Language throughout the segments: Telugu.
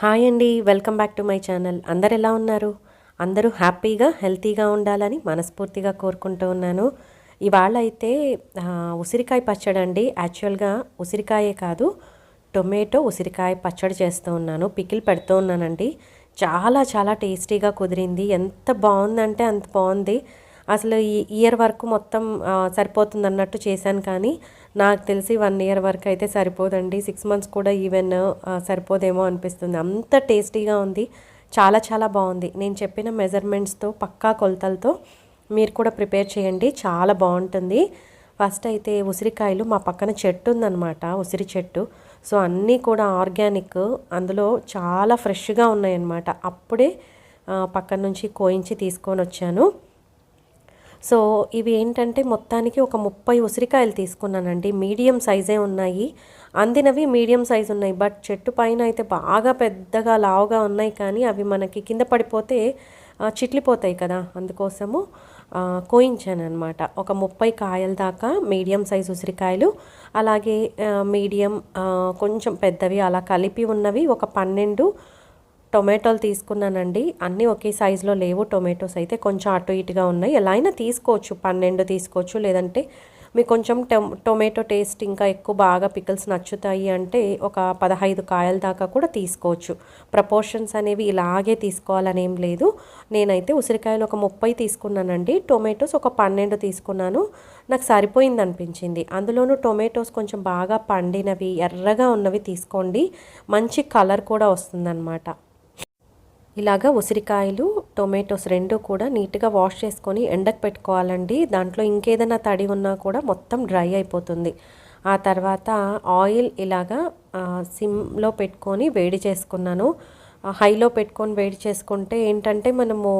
హాయ్ అండి welcome back to my channel. అందరు ఎలా ఉన్నారు? అందరూ హ్యాపీగా హెల్తీగా ఉండాలని మనస్ఫూర్తిగా కోరుకుంటూ ఉన్నాను. ఇవాళ అయితే ఉసిరికాయ పచ్చడి అండి. యాక్చువల్గా ఉసిరికాయే కాదు టొమాటో ఉసిరికాయ పచ్చడి చేస్తూ ఉన్నాను. పికిల్ పెడుతూ ఉన్నానండి. చాలా చాలా టేస్టీగా కుదిరింది. ఎంత బాగుందంటే అంత బాగుంది. అసలు ఈ ఇయర్ వరకు మొత్తం సరిపోతుంది అన్నట్టు చేశాను కానీ నాకు తెలిసి వన్ ఇయర్ వరకు అయితే సరిపోదండి. సిక్స్ మంత్స్ కూడా ఈవెన్ సరిపోదేమో అనిపిస్తుంది. అంత టేస్టీగా ఉంది. చాలా చాలా బాగుంది. నేను చెప్పిన మెజర్మెంట్స్తో పక్కా కొలతలతో మీరు కూడా ప్రిపేర్ చేయండి. చాలా బాగుంటుంది. ఫస్ట్ అయితే ఉసిరికాయలు మా పక్కన చెట్టు ఉందన్నమాట ఉసిరి చెట్టు. సో అన్నీ కూడా ఆర్గానిక్ అందులో చాలా ఫ్రెష్గా ఉన్నాయన్నమాట. అప్పుడే పక్కన నుంచి కోయించి తీసుకొని వచ్చాను. సో ఇవి ఏంటంటే మొత్తానికి ఒక ముప్పై ఉసిరికాయలు తీసుకున్నానండి. మీడియం సైజే ఉన్నాయి. అందినవి మీడియం సైజు ఉన్నాయి. బట్ చెట్టు పైన అయితే బాగా పెద్దగా లావుగా ఉన్నాయి కానీ అవి మనకి కింద పడిపోతే చిట్లిపోతాయి కదా. అందుకోసము కోయించాను అనమాట ఒక ముప్పై కాయల దాకా మీడియం సైజు ఉసిరికాయలు అలాగే మీడియం కొంచెం పెద్దవి అలా కలిపి ఉన్నవి ఒక పన్నెండు టొమాటోలు తీసుకున్నానండి. అన్నీ ఒకే సైజులో లేవు. టొమాటోస్ అయితే కొంచెం అటు ఇటుగా ఉన్నాయి. ఎలా అయినా తీసుకోవచ్చు. పన్నెండు తీసుకోవచ్చు. లేదంటే మీకు కొంచెం టొమాటో టేస్ట్ ఇంకా ఎక్కువ బాగా పికిల్స్ నచ్చుతాయి అంటే ఒక పదహైదు కాయల దాకా కూడా తీసుకోవచ్చు. ప్రపోర్షన్స్ అనేవి ఇలాగే తీసుకోవాలని ఏం లేదు. నేనైతే ఉసిరికాయలు ఒక ముప్పై తీసుకున్నానండి. టొమాటోస్ ఒక పన్నెండు తీసుకున్నాను. నాకు సరిపోయింది అనిపించింది. అందులోనూ టొమాటోస్ కొంచెం బాగా పండినవి ఎర్రగా ఉన్నవి తీసుకోండి. మంచి కలర్ కూడా వస్తుందన్నమాట. ఇలాగా ఉసిరికాయలు టొమాటోస్ రెండు కూడా నీట్గా వాష్ చేసుకొని ఎండకు పెట్టుకోవాలండి. దాంట్లో ఇంకేదైనా తడి ఉన్నా కూడా మొత్తం డ్రై అయిపోతుంది. ఆ తర్వాత ఆయిల్ ఇలాగా సిమ్లో పెట్టుకొని వేడి చేసుకున్నాను. హైలో పెట్టుకొని వేడి చేసుకుంటే ఏంటంటే మనము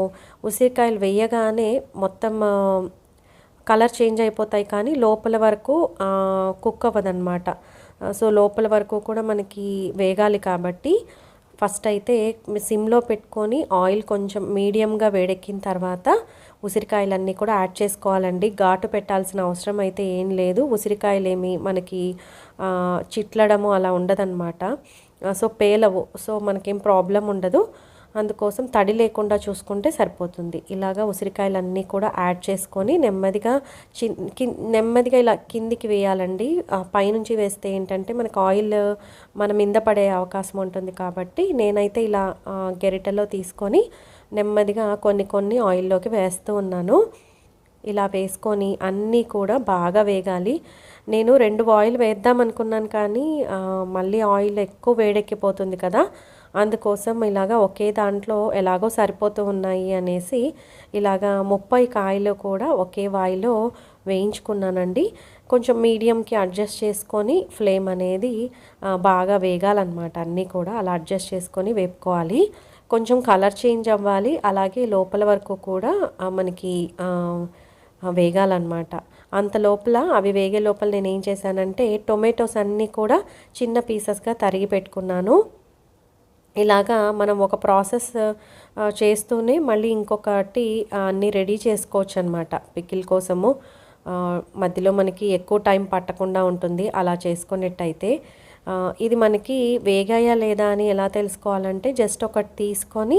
ఉసిరికాయలు వేయగానే మొత్తం కలర్ చేంజ్ అయిపోతాయి కానీ లోపల వరకు కుక్ అవ్వదన్నమాట. సో లోపల వరకు కూడా మనకి వేగాలి కాబట్టి ఫస్ట్ అయితే సిమ్లో పెట్టుకొని ఆయిల్ కొంచెం మీడియంగా వేడెక్కిన తర్వాత ఉసిరికాయలన్నీ కూడా యాడ్ చేసుకోవాలండి. ఘాటు పెట్టాల్సిన అవసరం అయితే ఏం లేదు. ఉసిరికాయలేమి మనకి చిట్లడము అలా ఉండదన్నమాట. సో పేలవు. సో మనకేం ప్రాబ్లం ఉండదు. అందుకోసం తడి లేకుండా చూసుకుంటే సరిపోతుంది. ఇలాగా ఉసిరికాయలన్నీ కూడా యాడ్ చేసుకొని నెమ్మదిగా చి నెమ్మదిగా ఇలా కిందికి వేయాలండి. పైనుంచి వేస్తే ఏంటంటే మనకు ఆయిల్ మన మీద పడే అవకాశం ఉంటుంది కాబట్టి నేనైతే ఇలా గెరిటలో గెరిటెలో తీసుకొని నెమ్మదిగా కొన్ని కొన్ని ఆయిల్లోకి వేస్తూ ఉన్నాను. ఇలా వేసుకొని అన్నీ కూడా బాగా వేగాలి. నేను రెండు ఆయిల్ వేద్దాం అనుకున్నాను కానీ మళ్ళీ ఆయిల్ ఎక్కువ వేడెక్కిపోతుంది కదా. అందుకోసం ఇలాగా ఒకే దాంట్లో ఎలాగో సరిపోతూ ఉన్నాయి అనేసి ఇలాగా ముప్పై కాయలు కూడా ఒకే వాయిలో వేయించుకున్నానండి. కొంచెం మీడియంకి అడ్జస్ట్ చేసుకొని ఫ్లేమ్ అనేది బాగా వేగాలన్నమాట. అన్నీ కూడా అలా అడ్జస్ట్ చేసుకొని వేపుకోవాలి. కొంచెం కలర్ చేంజ్ అవ్వాలి. అలాగే లోపల వరకు కూడా మనకి వేగాలన్నమాట. అంత లోపల అవి వేగే లోపల నేను ఏం చేశానంటే టొమాటోస్ అన్నీ కూడా చిన్న పీసెస్గా తరిగి పెట్టుకున్నాను. ఇలాగా మనం ఒక ప్రాసెస్ చేస్తూనే మళ్ళీ ఇంకొకటి అన్నీ రెడీ చేసుకోవచ్చు అనమాట పికిల్ కోసము మధ్యలో మనకి ఎక్కువ టైం పట్టకుండా ఉంటుంది. అలా చేసుకున్నట్టయితే ఇది మనకి వేగాయా లేదా అని ఎలా తెలుసుకోవాలంటే జస్ట్ ఒకటి తీసుకొని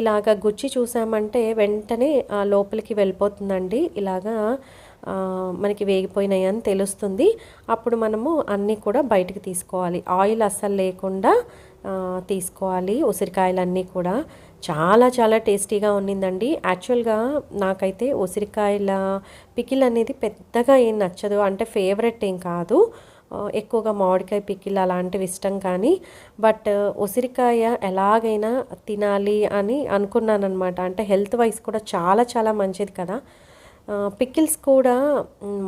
ఇలాగ గుచ్చి చూసామంటే వెంటనే లోపలికి వెళ్ళిపోతుందండి. ఇలాగా మనకి వేగిపోయినాయి అని తెలుస్తుంది. అప్పుడు మనము అన్నీ కూడా బయటికి తీసుకోవాలి. ఆయిల్ అస్సలు లేకుండా తీసుకోవాలి. ఉసిరికాయలన్నీ కూడా చాలా చాలా టేస్టీగా ఉన్నిందండి. యాక్చువల్గా నాకైతే ఉసిరికాయల పికిల్ అనేది పెద్దగా ఏం నచ్చదు. అంటే ఫేవరెట్ ఏం కాదు. ఎక్కువగా మామిడికాయ పికిల్ అలాంటివి ఇష్టం కానీ బట్ ఉసిరికాయ ఎలాగైనా తినాలి అని అనుకున్నాను అనమాట అంటే హెల్త్ వైజ్ కూడా చాలా చాలా మంచిది కదా. పికిల్స్ కూడా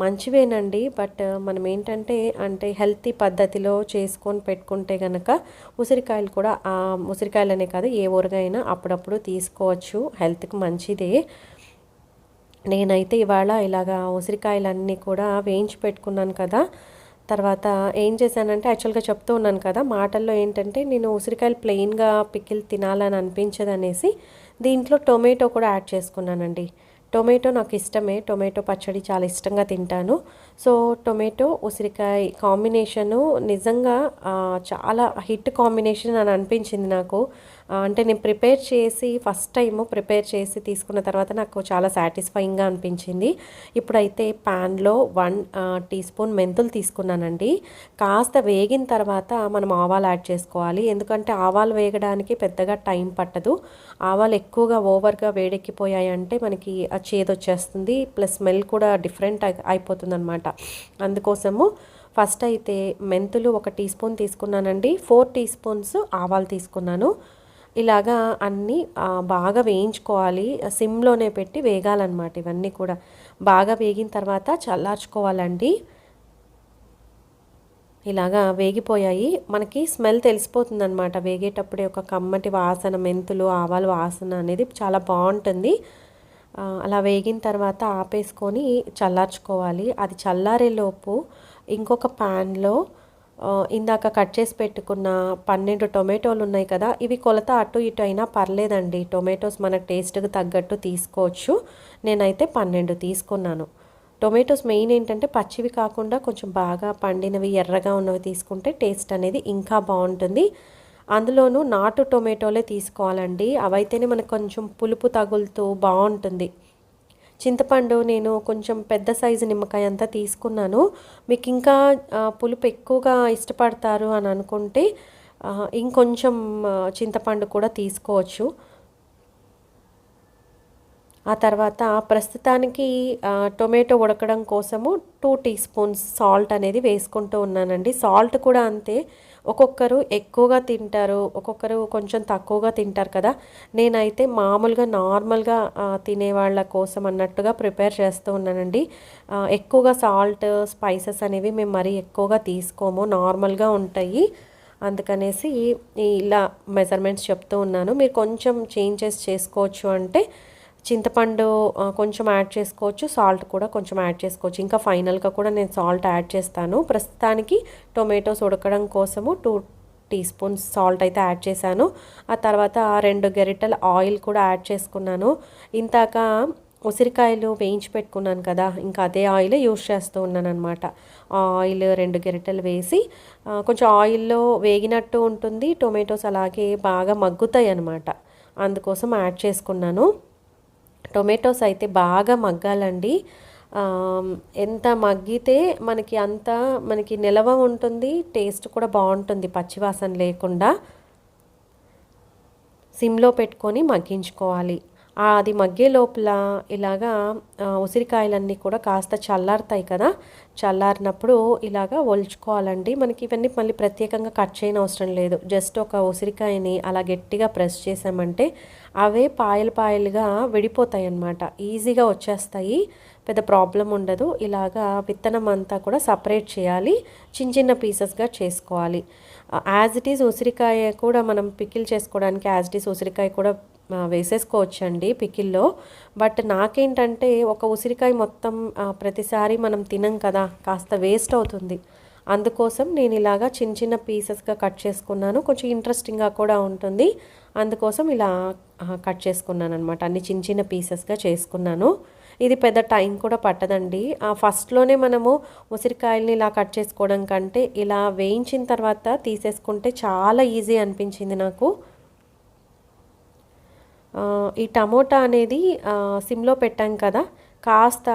మంచివేనండి బట్ మనం ఏంటంటే అంటే హెల్తీ పద్ధతిలో చేసుకొని పెట్టుకుంటే కనుక ఉసిరికాయలు కూడా ఆ, ఉసిరికాయలనే కాదు ఏ ఊరగాయైనా అప్పుడప్పుడు తీసుకోవచ్చు హెల్త్కి మంచిదే. నేనైతే ఇవాళ ఇలాగా ఉసిరికాయలన్నీ కూడా వేయించి పెట్టుకున్నాను కదా తర్వాత ఏం చేశానంటే యాక్చువల్గా చెప్తూ ఉన్నాను కదా మాటల్లో ఏంటంటే నేను ఉసిరికాయలు ప్లెయిన్గా పికిల్ తినాలని అనిపించదనేసి దీంట్లో టొమాటో కూడా యాడ్ చేసుకున్నానండి. టొమాటో నాకు ఇష్టమే. టొమాటో పచ్చడి చాలా ఇష్టంగా తింటాను. సో టొమాటో ఉసిరికాయ కాంబినేషను నిజంగా చాలా హిట్ కాంబినేషన్ అని అనిపించింది నాకు. అంటే నేను ప్రిపేర్ చేసి ఫస్ట్ టైం ప్రిపేర్ చేసి తీసుకున్న తర్వాత నాకు చాలా సాటిస్ఫైయింగ్గా అనిపించింది. ఇప్పుడైతే ప్యాన్లో వన్ టీ స్పూన్ మెంతులు తీసుకున్నానండి. కాస్త వేగిన తర్వాత మనం ఆవాలు యాడ్ చేసుకోవాలి. ఎందుకంటే ఆవాలు వేగడానికి పెద్దగా టైం పట్టదు. ఆవాలు ఎక్కువగా ఓవర్గా వేడెక్కిపోయాయి అంటే మనకి ఆ ప్లస్ స్మెల్ కూడా డిఫరెంట్ అయిపోతుంది అనమాట అందుకోసము ఫస్ట్ అయితే మెంతులు ఒక టీ స్పూన్ తీసుకున్నానండి. ఫోర్ టీ స్పూన్స్ ఆవాలు తీసుకున్నాను. ఇలాగా అన్నీ బాగా వేయించుకోవాలి. సిమ్లోనే పెట్టి వేగాలన్నమాట ఇవన్నీ కూడా. బాగా వేగిన తర్వాత చల్లార్చుకోవాలండి. ఇలాగా వేగిపోయాయి. మనకి స్మెల్ తెలిసిపోతుంది అనమాట వేగేటప్పుడే ఒక కమ్మటి వాసన మెంతులు ఆవాలు వాసన అనేది చాలా బాగుంటుంది. అలా వేగిన తర్వాత ఆపేసుకొని చల్లార్చుకోవాలి. అది చల్లారేలోపు ఇంకొక ప్యాన్లో ఇందాక కట్ చేసి పెట్టుకున్న పన్నెండు టొమాటోలు ఉన్నాయి కదా ఇవి కొలత అటు ఇటు అయినా పర్లేదండి. టొమాటోస్ మన టేస్ట్కి తగ్గట్టు తీసుకోవచ్చు. నేనైతే పన్నెండు తీసుకున్నాను. టొమాటోస్ మెయిన్ ఏంటంటే పచ్చివి కాకుండా కొంచెం బాగా పండినవి ఎర్రగా ఉన్నవి తీసుకుంటే టేస్ట్ అనేది ఇంకా బాగుంటుంది. అందులోనూ నాటు టొమాటోలే తీసుకోవాలండి. అవైతేనే మనకు కొంచెం పులుపు తగులుతూ బాగుంటుంది. చింతపండు నేను కొంచెం పెద్ద సైజు నిమ్మకాయ అంతా తీసుకున్నాను. మీకు ఇంకా పులుపు ఎక్కువగా ఇష్టపడతారు అని అనుకుంటే ఇంకొంచెం చింతపండు కూడా తీసుకోవచ్చు. ఆ తర్వాత ప్రస్తుతానికి టొమాటో ఉడకడం కోసము టూ టీ స్పూన్స్ సాల్ట్ అనేది వేసుకుంటూ ఉన్నానండి. సాల్ట్ కూడా అంతే. ఒక్కొక్కరు ఎక్కువగా తింటారు ఒక్కొక్కరు కొంచెం తక్కువగా తింటారు కదా. నేనైతే మామూలుగా నార్మల్గా తినేవాళ్ళ కోసం అన్నట్టుగా ప్రిపేర్ చేస్తూ ఉన్నానండి. ఎక్కువగా సాల్ట్ స్పైసెస్ అనేవి మేము మరీ ఎక్కువగా తీసుకోము. నార్మల్గా ఉంటాయి. అందుకనేసి ఈ- ఇలా మెజర్మెంట్స్ చెప్తూ ఉన్నాను. మీరు కొంచెం చేంజెస్ చేసుకోవచ్చు అంటే చింతపండు కొంచెం యాడ్ చేసుకోవచ్చు సాల్ట్ కూడా కొంచెం యాడ్ చేసుకోవచ్చు. ఇంకా ఫైనల్గా కూడా నేను సాల్ట్ యాడ్ చేస్తాను. ప్రస్తుతానికి టొమాటోస్ ఉడకడం కోసము టూ టీ స్పూన్స్ సాల్ట్ అయితే యాడ్ చేశాను. ఆ తర్వాత రెండు గరిటెల ఆయిల్ కూడా యాడ్ చేసుకున్నాను. ఇంతాక ఉసిరికాయలు వేయించి పెట్టుకున్నాను కదా ఇంకా అదే ఆయిల్ యూస్ చేస్తూ ఉన్నాను అనమాట ఆయిల్ రెండు గరిటెలు వేసి కొంచెం ఆయిల్లో వేగినట్టు ఉంటుంది. టొమాటోస్ అలాగే బాగా మగ్గుతాయి అనమాట అందుకోసం యాడ్ చేసుకున్నాను. టొమాటోస్ అయితే బాగా మగ్గాలండి. ఎంత మగ్గితే మనకి అంత మనకి నిలవ ఉంటుంది టేస్ట్ కూడా బాగుంటుంది పచ్చివాసన లేకుండా. సిమ్లో పెట్టుకొని మగ్గించుకోవాలి. అది మగ్గే లోపల ఇలాగా ఉసిరికాయలన్నీ కూడా కాస్త చల్లారుతాయి కదా. చల్లారినప్పుడు ఇలాగా ఒలుచుకోవాలండి. మనకి ఇవన్నీ మళ్ళీ ప్రత్యేకంగా కట్ చేయని అవసరం లేదు. జస్ట్ ఒక ఉసిరికాయని అలా గట్టిగా ప్రెస్ చేసామంటే అవే పాయలు పాయలుగా విడిపోతాయి అన్నమాట ఈజీగా వచ్చేస్తాయి. పెద్ద ప్రాబ్లం ఉండదు. ఇలాగా విత్తనం అంతా కూడా సపరేట్ చేయాలి. చిన్న చిన్న పీసెస్గా చేసుకోవాలి. యాజ్ ఇట్ ఈజ్ ఉసిరికాయ కూడా మనం పికిల్ చేసుకోవడానికి యాజ్ ఇట్ ఈజ్ ఉసిరికాయ కూడా వేసేసుకోవచ్చండి పికిల్లో. బట్ నాకేంటంటే ఒక ఉసిరికాయ మొత్తం ప్రతిసారి మనం తినం కదా కాస్త వేస్ట్ అవుతుంది. అందుకోసం నేను ఇలాగా చిన్న చిన్న పీసెస్గా కట్ చేసుకున్నాను. కొంచెం ఇంట్రెస్టింగ్గా కూడా ఉంటుంది. అందుకోసం ఇలా కట్ చేసుకున్నాను అనమాట అన్ని చిన్న చిన్న పీసెస్గా చేసుకున్నాను. ఇది పెద్ద టైం కూడా పట్టదండి. ఆ, ఫస్ట్లోనే మనము ఉసిరికాయల్ని ఇలా కట్ చేసుకోవడం కంటే ఇలా వేయించిన తర్వాత తీసేసుకుంటే చాలా ఈజీ అనిపించింది నాకు. ఈ టమోటా అనేది సిమ్లో పెట్టాం కదా కాస్త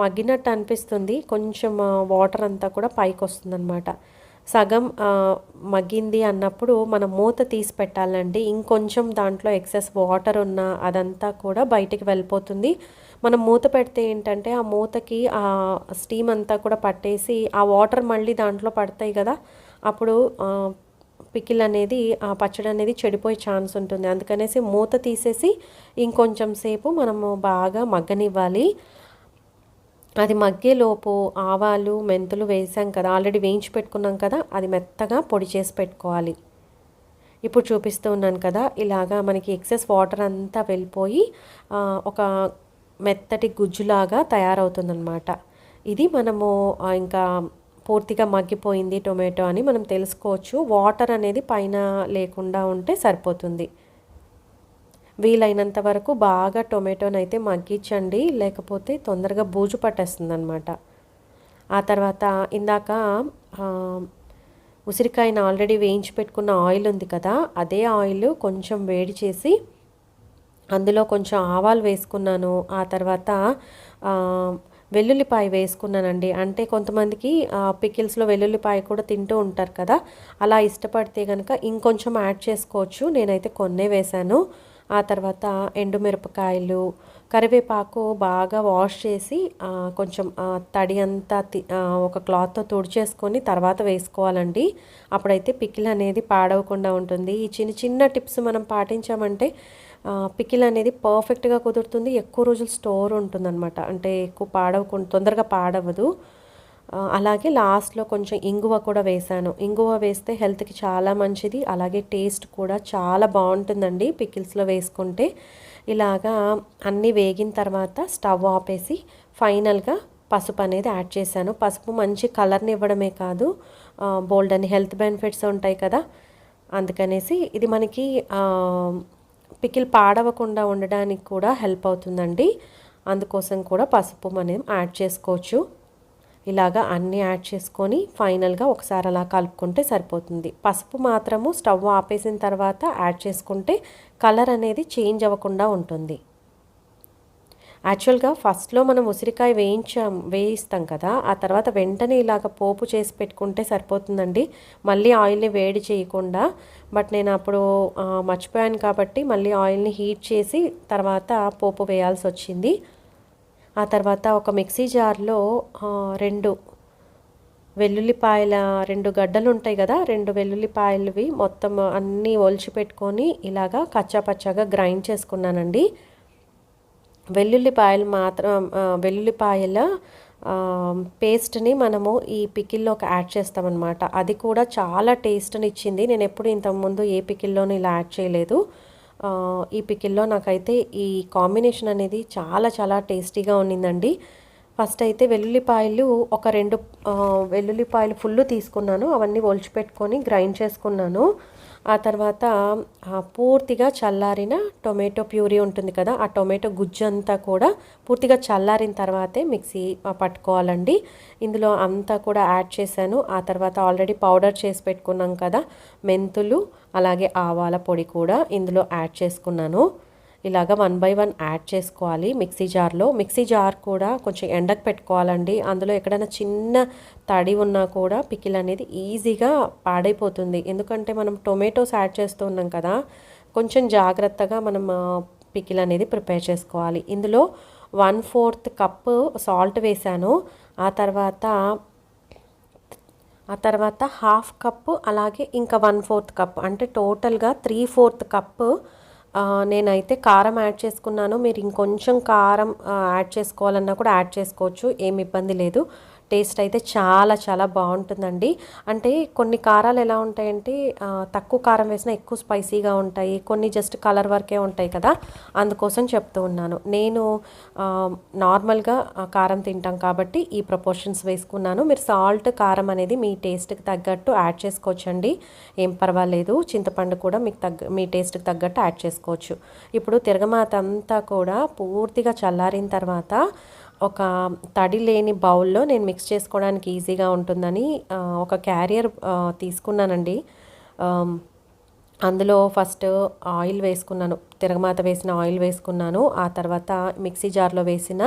మగ్గినట్టు అనిపిస్తుంది. కొంచెం వాటర్ అంతా కూడా పైకి వస్తుందన్నమాట సగం మగ్గింది అన్నప్పుడు మనం మూత తీసి పెట్టాలండి ఇంకొంచెం దాంట్లో ఎక్సెస్ వాటర్ ఉన్న అదంతా కూడా బయటికి వెళ్ళిపోతుంది. మనం మూత పెడితే ఏంటంటే ఆ మూతకి ఆ స్టీమ్ అంతా కూడా పట్టేసి ఆ వాటర్ మళ్ళీ దాంట్లో పడతాయి కదా అప్పుడు పికిల్ అనేది ఆ పచ్చడి అనేది చెడిపోయే ఛాన్స్ ఉంటుంది. అందుకనేసి మూత తీసేసి ఇంకొంచెం సేపు మనము బాగా మగ్గనివ్వాలి. అది మగ్గేలోపు ఆవాలు మెంతులు వేసాం కదా ఆల్రెడీ వేయించి పెట్టుకున్నాం కదా అది మెత్తగా పొడి చేసి పెట్టుకోవాలి. ఇప్పుడు చూపిస్తూ ఉన్నాను కదా ఇలాగా మనకి ఎక్సెస్ వాటర్ అంతా వెళ్ళిపోయి ఒక మెత్తటి గుజ్జులాగా తయారవుతుందన్నమాట. ఇది మనము ఇంకా పూర్తిగా మగ్గిపోయింది టొమాటో అని మనం తెలుసుకోవచ్చు. వాటర్ అనేది పైన లేకుండా ఉంటే సరిపోతుంది. వీలైనంత వరకు బాగా టొమాటోని అయితే మగ్గించండి. లేకపోతే తొందరగా బూజు పట్టేస్తుంది అనమాట ఆ తర్వాత ఇందాక ఉసిరికాయను ఆల్రెడీ వేయించి పెట్టుకున్న ఆయిల్ ఉంది కదా అదే ఆయిల్ కొంచెం వేడి చేసి అందులో కొంచెం ఆవాలు వేసుకున్నాను. ఆ తర్వాత వెల్లుల్లిపాయ వేసుకున్నానండి. అంటే కొంతమందికి పికిల్స్లో వెల్లుల్లిపాయ కూడా తింటూ ఉంటారు కదా అలా ఇష్టపడితే కనుక ఇంకొంచెం యాడ్ చేసుకోవచ్చు. నేనైతే కొన్నే వేశాను. ఆ తర్వాత ఎండుమిరపకాయలు కరివేపాకు బాగా వాష్ చేసి కొంచెం తడి అంతా తి- ఒక క్లాత్తో తుడిచేసుకొని తర్వాత వేసుకోవాలండి. అప్పుడైతే పికిల్ అనేది పాడవకుండా ఉంటుంది. ఈ చిన్న చిన్న టిప్స్ మనం పాటించామంటే పికిల్ అనేది పర్ఫెక్ట్గా కుదురుతుంది. ఎక్కువ రోజులు స్టోర్ ఉంటుందన్నమాట. అంటే ఎక్కువ పాడవకుండా తొందరగా పాడవదు. అలాగే లాస్ట్లో కొంచెం ఇంగువ కూడా వేశాను ఇంగువ వేస్తే హెల్త్కి చాలా మంచిది. అలాగే టేస్ట్ కూడా చాలా బాగుంటుందండి పికిల్స్లో వేసుకుంటే. ఇలాగా అన్నీ వేగిన తర్వాత స్టవ్ ఆపేసి ఫైనల్గా పసుపు అనేది యాడ్ చేశాను. పసుపు మంచి కలర్ని ఇవ్వడమే కాదు. బోల్డ్ అని హెల్త్ బెనిఫిట్స్ ఉంటాయి కదా. అందుకనేసి ఇది మనకి పికిల్ పాడవకుండా ఉండడానికి కూడా హెల్ప్ అవుతుందండి. అందుకోసం కూడా పసుపు మనం యాడ్ చేసుకోవచ్చు. ఇలాగా అన్నీ యాడ్ చేసుకొని ఫైనల్గా ఒకసారి అలా కలుపుకుంటే సరిపోతుంది. పసుపు మాత్రము స్టవ్ ఆపేసిన తర్వాత యాడ్ చేసుకుంటే కలర్ అనేది చేంజ్ అవ్వకుండా ఉంటుంది. యాక్చువల్గా ఫస్ట్లో మనం ఉసిరికాయ వేయించాం వేయిస్తాం కదా ఆ తర్వాత వెంటనే ఇలాగ పోపు చేసి పెట్టుకుంటే సరిపోతుందండి. మళ్ళీ ఆయిల్ని వేడి చేయకుండా బట్ నేను అప్పుడు మర్చిపోయాను కాబట్టి మళ్ళీ ఆయిల్ని హీట్ చేసి తర్వాత పోపు వేయాల్సి వచ్చింది. ఆ తర్వాత ఒక మిక్సీ జార్లో రెండు వెల్లుల్లిపాయల రెండు గడ్డలు ఉంటాయి కదా రెండు వెల్లుల్లిపాయలవి మొత్తం అన్నీ ఒలిచి పెట్టుకొని ఇలాగా కచ్చాపచ్చాగా గ్రైండ్ చేసుకున్నానండి. వెల్లుల్లిపాయలు మాత్రం వెల్లుల్లిపాయల పేస్ట్ని మనము ఈ పికిల్లోకి యాడ్ చేస్తామన్నమాట. అది కూడా చాలా టేస్ట్ని ఇచ్చింది. నేను ఎప్పుడు ఇంతకుముందు ఏ పికిల్లోనూ ఇలా యాడ్ చేయలేదు. ఈ పికిల్లో నాకైతే ఈ కాంబినేషన్ అనేది చాలా చాలా టేస్టీగా ఉన్నిందండి. ఫస్ట్ అయితే వెల్లుల్లిపాయలు ఒక రెండు వెల్లుల్లిపాయలు ఫుల్ తీసుకున్నాను. అవన్నీ ఒలిచిపెట్టుకొని గ్రైండ్ చేసుకున్నాను. ఆ తర్వాత పూర్తిగా చల్లారిన టొమాటో ప్యూరీ ఉంటుంది కదా ఆ టొమాటో గుజ్జు అంతా కూడా పూర్తిగా చల్లారిన తర్వాతే మిక్సీ పట్టుకోవాలండి. ఇందులో అంతా కూడా యాడ్ చేశాను. ఆ తర్వాత ఆల్రెడీ పౌడర్ చేసి పెట్టుకున్నాం కదా మెంతులు అలాగే ఆవాల పొడి కూడా ఇందులో యాడ్ చేసుకున్నాను. ఇలాగ వన్ బై వన్ యాడ్ చేసుకోవాలి మిక్సీ జార్లో. మిక్సీ జార్ కూడా కొంచెం ఎండకు పెట్టుకోవాలండి. అందులో ఎక్కడైనా చిన్న తడి ఉన్నా కూడా పికిల్ అనేది ఈజీగా పాడైపోతుంది. ఎందుకంటే మనం టొమాటోస్ యాడ్ చేస్తూ ఉన్నాం కదా కొంచెం జాగ్రత్తగా మనం పికిల్ అనేది ప్రిపేర్ చేసుకోవాలి. ఇందులో వన్ ఫోర్త్ కప్పు సాల్ట్ వేశాను. ఆ తర్వాత ఆ తర్వాత హాఫ్ కప్పు అలాగే ఇంకా వన్ ఫోర్త్ కప్ అంటే టోటల్గా త్రీ ఫోర్త్ కప్పు నేనైతే కారం యాడ్ చేసుకున్నాను. మీరు ఇంకొంచెం కారం యాడ్ చేసుకోవాలన్నా కూడా యాడ్ చేసుకోవచ్చు. ఏమి ఇబ్బంది లేదు. టేస్ట్ అయితే చాలా చాలా బాగుంటుందండి. అంటే కొన్ని కారాలు ఎలా ఉంటాయంటే తక్కువ కారం వేసినా ఎక్కువ స్పైసీగా ఉంటాయి. కొన్ని జస్ట్ కలర్ వరకే ఉంటాయి కదా. అందుకోసం చెప్తూ ఉన్నాను. నేను నార్మల్గా కారం తింటాం కాబట్టి ఈ ప్రపోర్షన్స్ వేసుకున్నాను. మీరు సాల్ట్ కారం అనేది మీ టేస్ట్కి తగ్గట్టు యాడ్ చేసుకోవచ్చండి. ఏం పర్వాలేదు. చింతపండు కూడా మీకు తగ్గ మీ టేస్ట్కి తగ్గట్టు యాడ్ చేసుకోవచ్చు. ఇప్పుడు తిరగమాత అంతా కూడా పూర్తిగా చల్లారిన తర్వాత ఒక తడి లేని బౌల్లో నేను మిక్స్ చేసుకోవడానికి ఈజీగా ఉంటుందని ఒక క్యారియర్ తీసుకున్నానండి. అందులో ఫస్ట్ ఆయిల్ వేసుకున్నాను. తిరగమాత వేసిన ఆయిల్ వేసుకున్నాను. ఆ తర్వాత మిక్సీ జార్లో వేసిన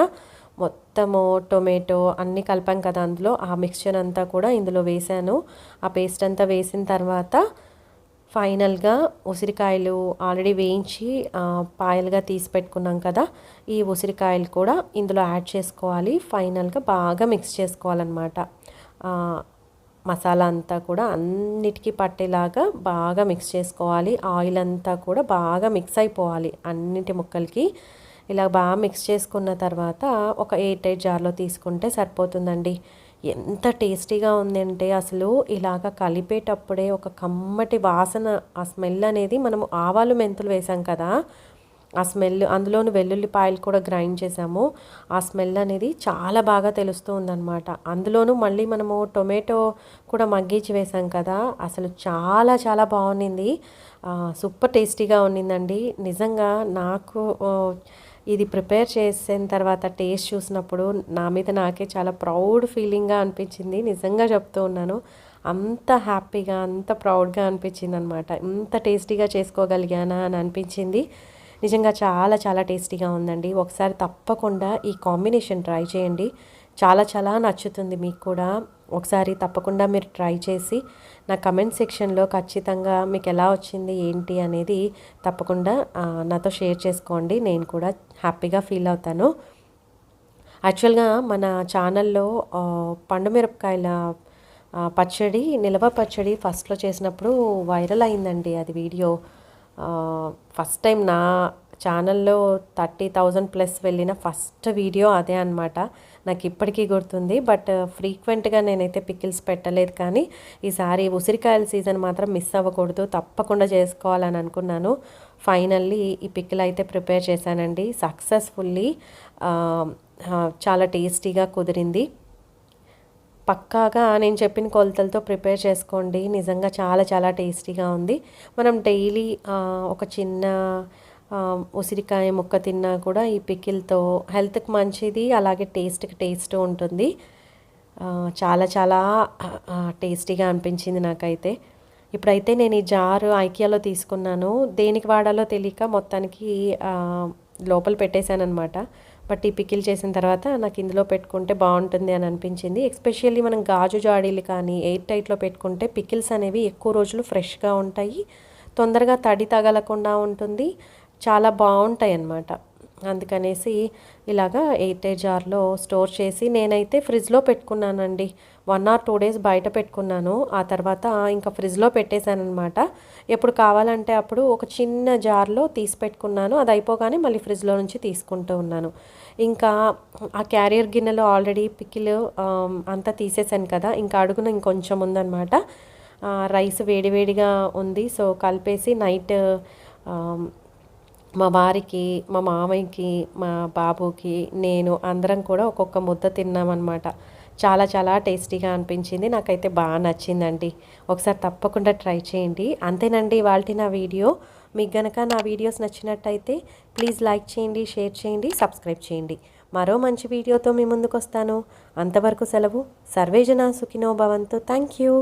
మొత్తము టొమాటో అన్నీ కలిపాం కదా అందులో. ఆ మిక్స్చర్ అంతా కూడా ఇందులో వేసాను ఆ పేస్ట్ అంతా వేసిన తర్వాత ఫైనల్గా ఉసిరికాయలు ఆల్రెడీ వేయించి పాయలుగా తీసి పెట్టుకున్నాం కదా ఈ ఉసిరికాయలు కూడా ఇందులో యాడ్ చేసుకోవాలి. ఫైనల్గా బాగా మిక్స్ చేసుకోవాలన్నమాట. మసాలా అంతా కూడా అన్నిటికీ పట్టేలాగా బాగా మిక్స్ చేసుకోవాలి. ఆయిల్ అంతా కూడా బాగా మిక్స్ అయిపోవాలి అన్నిటి ముక్కలకి. ఇలా బాగా మిక్స్ చేసుకున్న తర్వాత ఒక ఎయిట్ ఎయిట్ జార్లో తీసుకుంటే సరిపోతుందండి. ఎంత టేస్టీగా ఉందంటే అసలు ఇలాగ కలిపేటప్పుడే ఒక కమ్మటి వాసన ఆ స్మెల్ అనేది మనము ఆవాలు మెంతులు వేసాం కదా ఆ స్మెల్ అందులోని వెల్లుల్లిపాయలు కూడా గ్రైండ్ చేసాము. ఆ స్మెల్ అనేది చాలా బాగా తెలుస్తూ ఉందన్నమాట. అందులోనూ మళ్ళీ మనము టొమాటో కూడా మగ్గించి వేసాం కదా అసలు చాలా చాలా బాగుండింది. సూపర్ టేస్టీగా ఉన్నిందండి నిజంగా నాకు ఇది ప్రిపేర్ చేసిన తర్వాత టేస్ట్ చూసినప్పుడు నా మీద నాకే చాలా ప్రౌడ్ ఫీలింగ్గా అనిపించింది. నిజంగా చెప్తూ ఉన్నాను. అంత హ్యాపీగా అంత ప్రౌడ్గా అనిపించింది అనమాట ఇంత టేస్టీగా చేసుకోగలిగానా అని అనిపించింది. నిజంగా చాలా చాలా టేస్టీగా ఉందండి. ఒకసారి తప్పకుండా ఈ కాంబినేషన్ ట్రై చేయండి. చాలా చాలా నచ్చుతుంది మీకు కూడా. ఒకసారి తప్పకుండా మీరు ట్రై చేసి నా కమెంట్ సెక్షన్లో ఖచ్చితంగా మీకు ఎలా వచ్చింది ఏంటి అనేది తప్పకుండా నాతో షేర్ చేసుకోండి. నేను కూడా హ్యాపీగా ఫీల్ అవుతాను. యాక్చువల్గా మన ఛానల్లో పండు మిరపకాయల పచ్చడి నిలవ పచ్చడి ఫస్ట్లో చేసినప్పుడు వైరల్ అయిందండి అది వీడియో. ఫస్ట్ టైం నా ఛానల్లో థర్టీ థౌజండ్ ప్లస్ వెళ్ళిన ఫస్ట్ వీడియో అదే అనమాట నాకు ఇప్పటికీ గుర్తుంది. బట్ uh, ఫ్రీక్వెంట్గా నేనైతే పికిల్స్ పెట్టలేదు కానీ ఈసారి ఉసిరికాయల సీజన్ మాత్రం మిస్ అవ్వకూడదు. తప్పకుండా చేసుకోవాలని అనుకున్నాను. ఫైనల్లీ ఈ పికిల్ అయితే ప్రిపేర్ చేశానండి. సక్సెస్ఫుల్లీ చాలా టేస్టీగా కుదిరింది. పక్కాగా నేను చెప్పిన కొలతలతో ప్రిపేర్ చేసుకోండి. నిజంగా చాలా చాలా టేస్టీగా ఉంది. మనం డైలీ ఒక చిన్న ఉసిరికాయ ముక్క తిన్నా కూడా ఈ పికిల్తో హెల్త్కి మంచిది అలాగే టేస్ట్కి టేస్ట్ ఉంటుంది. చాలా చాలా టేస్టీగా అనిపించింది నాకైతే. ఇప్పుడైతే నేను ఈ జారు ఐకియాలో తీసుకున్నాను. దేనికి వాడాలో తెలియక మొత్తానికి లోపల పెట్టేశాను అనమాట బట్ ఈ పికిల్ చేసిన తర్వాత నాకు ఇందులో పెట్టుకుంటే బాగుంటుంది అని అనిపించింది. ఎస్పెషల్లీ మనం గాజు జాడీలు కానీ ఎయిర్ టైట్లో పెట్టుకుంటే పికిల్స్ అనేవి ఎక్కువ రోజులు ఫ్రెష్గా ఉంటాయి. తొందరగా తడి తగలకుండా ఉంటుంది. చాలా బాగుంటాయి అన్నమాట అందుకనేసి ఇలాగా ఎయిట్ జార్లో స్టోర్ చేసి నేనైతే ఫ్రిడ్జ్లో పెట్టుకున్నానండి. వన్ ఆర్ టూ డేస్ బయట పెట్టుకున్నాను. ఆ తర్వాత ఇంకా ఫ్రిడ్జ్లో పెట్టేశానమాట ఎప్పుడు కావాలంటే అప్పుడు ఒక చిన్న జార్లో తీసి పెట్టుకున్నాను. అది అయిపోగానే మళ్ళీ ఫ్రిడ్జ్లో నుంచి తీసుకుంటూ ఉన్నాను. ఇంకా ఆ క్యారియర్ గిన్నెలో ఆల్రెడీ పికిల్ అంతా తీసేసాను కదా. ఇంకా అడుగున ఇంకొంచెం ఉందన్నమాట. రైస్ వేడివేడిగా ఉంది. సో కలిపేసి నైట్ మా వారికి మా మామయ్యకి మా బాబుకి నేను అందరం కూడా ఒక్కొక్క ముద్ద తిన్నామన్నమాట. చాలా చాలా టేస్టీగా అనిపించింది. నాకైతే బాగా నచ్చిందండి. ఒకసారి తప్పకుండా ట్రై చేయండి. అంతేనండి వాళ్ళ నా వీడియో. మీకు గనక నా వీడియోస్ నచ్చినట్టయితే ప్లీజ్ లైక్ చేయండి షేర్ చేయండి సబ్స్క్రైబ్ చేయండి. మరో మంచి వీడియోతో మీ ముందుకు వస్తాను అంతవరకు సెలవు. సర్వేజన సుఖినో భవంతు. Thank you.